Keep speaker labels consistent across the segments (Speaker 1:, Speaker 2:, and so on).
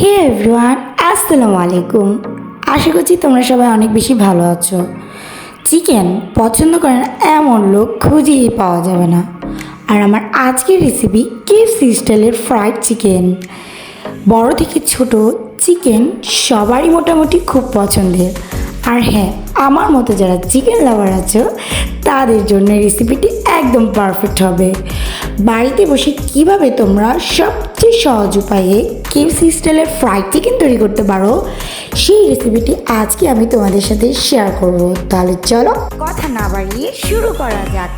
Speaker 1: হে everyone, আসসালামু আলাইকুম। আশা করছি তোমরা সবাই অনেক বেশি ভালো আছো। চিকেন পছন্দ করেন এমন লোক খুঁজেই পাওয়া যাবে না। আর আমার আজকের রেসিপি কেএফসি স্টাইলের ফ্রাইড চিকেন বড় থেকে ছোট চিকেন সবারই মোটামুটি খুব পছন্দের। আর হ্যাঁ আমার মতো যারা চিকেন লাভার আছো, তাদের জন্য রেসিপিটি একদম পারফেক্ট হবে। বাড়িতে বসে কীভাবে তোমরা সবচেয়ে সহজ উপায়ে কেএফসি স্টাইলের ফ্রাইড চিকেন তৈরি করতে পারো? সেই রেসিপিটি আজকে আমি তোমাদের সাথে শেয়ার করব। তাহলে চলো কথা না বাড়িয়ে শুরু করা যাক।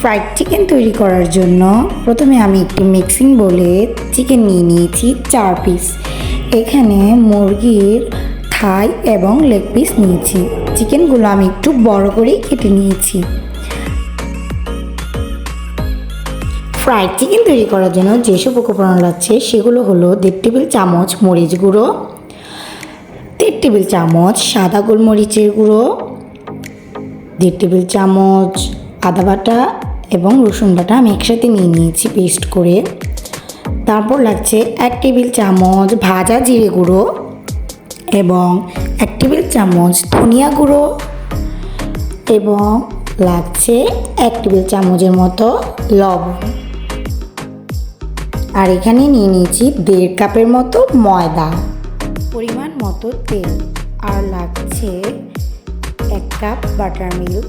Speaker 1: ফ্রাইড চিকেন তৈরি করার জন্য প্রথমে আমি একটি মিক্সিং বলে চিকেন নিয়ে নিয়েছি চার পিস এখানে মুরগির থাই এবং লেগ পিস নিয়েছি। চিকেনগুলো আমি একটু বড় করেই কেটে নিয়েছি। ফ্রাইড চিকেন তৈরি করার জন্য যেসব উপকরণ লাগছে সেগুলো হলো দেড় টেবিল চামচ মরিচ গুঁড়ো, দেড় টেবিল চামচ সাদা গোলমরিচের গুঁড়ো, দেড় টেবিল চামচ আদা বাটা এবং রসুন বাটা আমি একসাথে নিয়ে নিয়েছি পেস্ট করে। তারপর লাগছে এক টেবিল চামচ ভাজা জিরে গুঁড়ো এবং এক টেবিল চামচ ধনিয়া গুঁড়ো এবং লাগছে এক টেবিল চামচের মতো লবণ। আর এখানে নিয়ে নিয়েছি দেড় কাপের মতো ময়দা। পরিমাণ মতো তেল। আর লাগছে এক কাপ বাটার মিল্ক।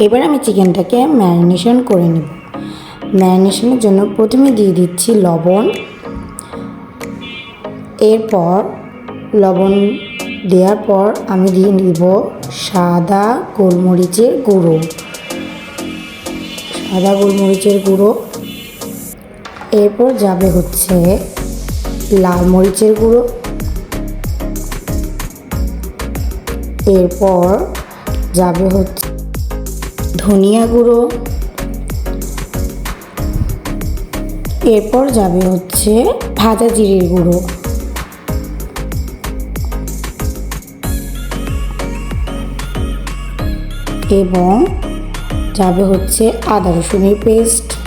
Speaker 1: এবার আমি চিকেনটাকে ম্যারিনেশন করে নেব। ম্যারিনেশনের জন্য প্রথমে দিয়ে দিচ্ছি লবণ। এরপর লবণ দেওয়ার পর আমি দিয়ে দিব সাদা গোলমরিচের গুঁড়ো। সাদা গোলমরিচের গুঁড়ো। এরপর যাবে হচ্ছে লাল মরিচের গুঁড়ো। এরপর যাবে হচ্ছে ধনিয়া গুঁড়ো। এরপর যাবে হচ্ছে ভাজা জিরের গুঁড়ো। এবং যাবে হচ্ছে আদা রসুনের পেস্ট।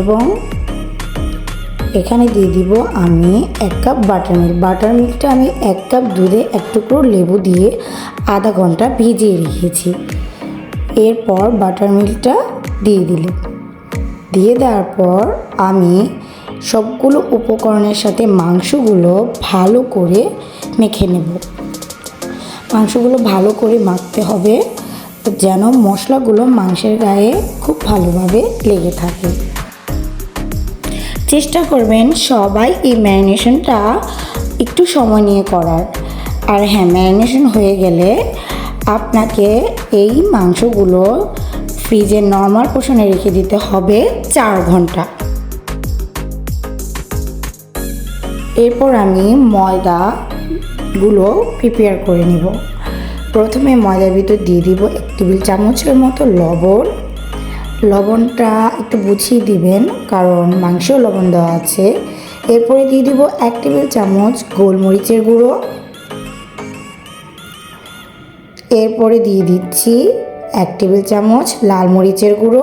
Speaker 1: এবং এখানে দিয়ে দিব আমি এক কাপ বাটার মিল্ক বাটার মিল্কটা আমি এক কাপ দুধে এক টুকরো লেবু দিয়ে আধা ঘণ্টা ভিজিয়ে রেখেছি। এরপর বাটার মিল্কটা দিয়ে দিল দিয়ে দেওয়ার পর আমি সবগুলো উপকরণের সাথে মাংসগুলো ভালো করে মেখে নেব। মাংসগুলো ভালো করে মাখতে হবে, যেন মশলাগুলো মাংসের গায়ে খুব ভালোভাবে লেগে থাকে। চেষ্টা করবেন সবাই এই ম্যারিনেশনটা একটু সময় নিয়ে করার। আর হ্যাঁ ম্যারিনেশন হয়ে গেলে আপনাকে এই মাংসগুলো ফ্রিজে নর্মাল পোষণে রেখে দিতে হবে চার ঘণ্টা। এরপর আমি ময়দাগুলো প্রিপেয়ার করে নিব। প্রথমে ময়দার ভিতর দিয়ে দিব এক টেবিল চামচের মতো লবণ লবণটা একটু বুঝিয়ে দিবেন, কারণ মাংসেও লবণ দেওয়া আছে। এরপরে দিয়ে দিব এক টেবিল চামচ গোলমরিচের গুঁড়ো। এরপরে দিয়ে দিচ্ছি এক টেবিল চামচ লাল মরিচের গুঁড়ো।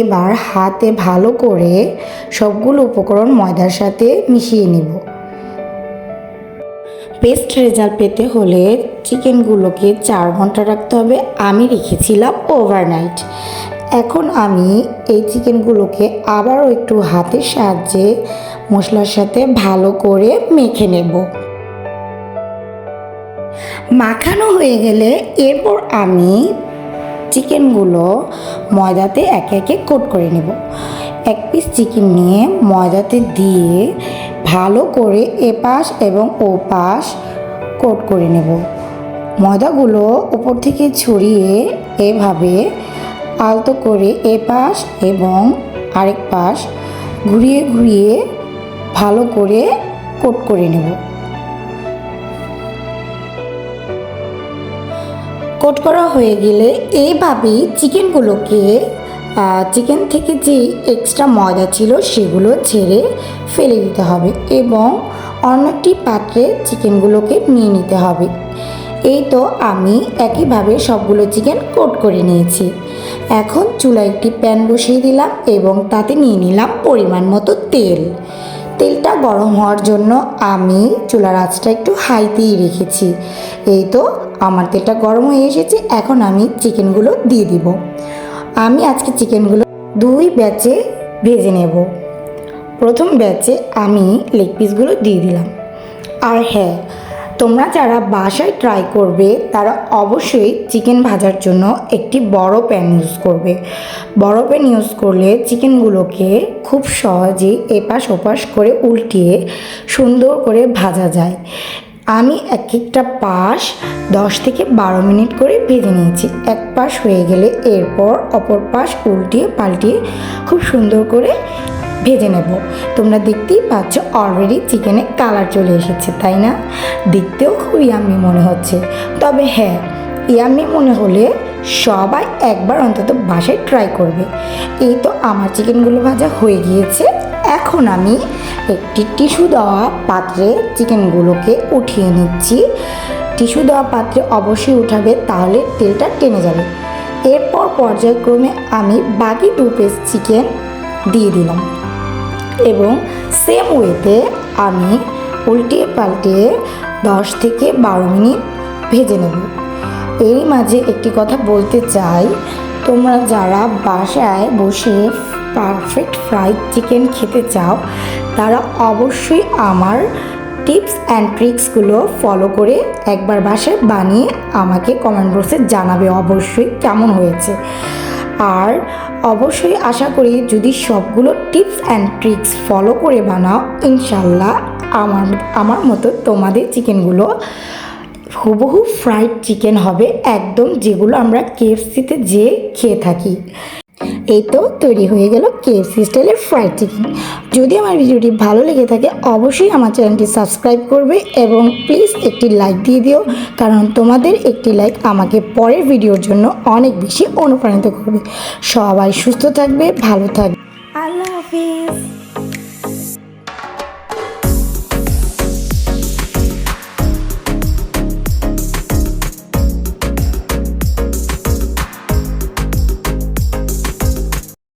Speaker 1: এবার হাতে ভালো করে সবগুলো উপকরণ ময়দার সাথে মিশিয়ে নেব। বেস্ট রেজাল্ট পেতে হলে চিকেনগুলোকে চার ঘণ্টা রাখতে হবে। আমি রেখেছিলাম ওভারনাইট এখন আমি এই চিকেনগুলোকে আবারও একটু হাতের সাহায্যে মশলার সাথে ভালো করে মেখে নেব। মাখানো হয়ে গেলে এরপর আমি চিকেনগুলো ময়দাতে একে একে কোট করে নেব। এক পিস চিকেন নিয়ে ময়দাতে দিয়ে ভালো করে এপাশ এবং ওপাশ কোট করে নেব। ময়দাগুলো উপর থেকে ছড়িয়ে এভাবে আলতো করে এপাশ এবং আরেক পাশ ঘুরিয়ে ঘুরিয়ে ভালো করে কোট করে নেব। কোট করা হয়ে গেলে এইভাবেই চিকেনগুলোকে চিকেন থেকে যে এক্সট্রা ময়দা ছিল সেগুলো ছেড়ে ফেলে দিতে হবে এবং অন্য একটি পাত্রে চিকেনগুলোকে নিয়ে নিতে হবে। এই তো আমি একইভাবে সবগুলো চিকেন কোট করে নিয়েছি। এখন চুলায় একটি প্যান বসিয়ে দিলাম এবং তাতে নিয়ে নিলাম পরিমাণ মতো তেল। তেলটা গরম হওয়ার জন্য আমি চুলার আঁচটা একটু হাইতেই রেখেছি। এই তো আমার তেলটা গরম হয়ে এসেছে, এখন আমি চিকেনগুলো দিয়ে দিব। আমি আজকে চিকেনগুলো দুই ব্যাচে ভেজে নেব। প্রথম ব্যাচে আমি লেগ পিসগুলো দিয়ে দিলাম। আর হ্যাঁ তোমরা যারা বাসায় ট্রাই করবে, তারা অবশ্যই চিকেন ভাজার জন্য একটি বড় প্যান ইউজ করবে। বড় প্যান ইউজ করলে চিকেনগুলোকে খুব সহজেই এপাশ ওপাশ করে উল্টিয়ে সুন্দর করে ভাজা যায়। আমি এক একটা পাশ দশ থেকে বারো মিনিট করে ভেজে নিয়েছি। এক পাশ হয়ে গেলে এরপর অপর পাশ উল্টিয়ে পাল্টিয়ে খুব সুন্দর করে ভেজে নেব। তোমরা দেখতেই পাচ্ছ অলরেডি চিকেনে কালার চলে এসেছে, তাই না? দেখতেও খুব ইয়াম্মি মনে হচ্ছে। তবে হ্যাঁ ইয়াম্মি মনে হলে সবাই একবার অন্তত বাসায় ট্রাই করবে। এই তো আমার চিকেনগুলো ভাজা হয়ে গিয়েছে। এখন আমি একটি টিস্যু দেওয়া পাত্রে চিকেনগুলোকে উঠিয়ে নিচ্ছি। টিস্যু দেওয়া পাত্রে অবশ্যই উঠাবে, তাহলে তেলটা টেনে যাবে। এরপর পর্যায়ক্রমে আমি বাকি দু পিস চিকেন দিয়ে দিলাম। এবং সেম ওয়েতে আমি উল্টিয়ে পাল্টিয়ে দশ থেকে বারো মিনিট ভেজে নেব। এরই মাঝে একটি কথা বলতে চাই, তোমরা যারা বাসায় বসে পারফেক্ট ফ্রাইড চিকেন খেতে চাও, তারা অবশ্যই আমার টিপস অ্যান্ড ট্রিক্সগুলো ফলো করে একবার বাসায় বানিয়ে আমাকে কমেন্ট বক্সে জানাবে অবশ্যই কেমন হয়েছে। আর অবশ্যই আশা করি যদি সবগুলো টিপস অ্যান্ড ট্রিক্স ফলো করে বানাও, ইনশাল্লাহ আমার আমার মতো তোমাদের চিকেনগুলো হুবহু ফ্রাইড চিকেন হবে একদম যেগুলো আমরা কেএফসিতে যে খেয়ে থাকি। এই তো তৈরি হয়ে গেল কেএফসি স্টাইলের ফ্রাইড চিকেন যদি আমার ভিডিওটি ভালো লেগে থাকে, অবশ্যই আমার চ্যানেলটি সাবস্ক্রাইব করবে এবং প্লিজ একটি লাইক দিয়ে দিও, কারণ তোমাদের একটি লাইক আমাকে পরের ভিডিওর জন্য অনেক বেশি অনুপ্রাণিত করবে। সবাই সুস্থ থাকবে, ভালো থাকবে। আল্লাহ হাফিজ।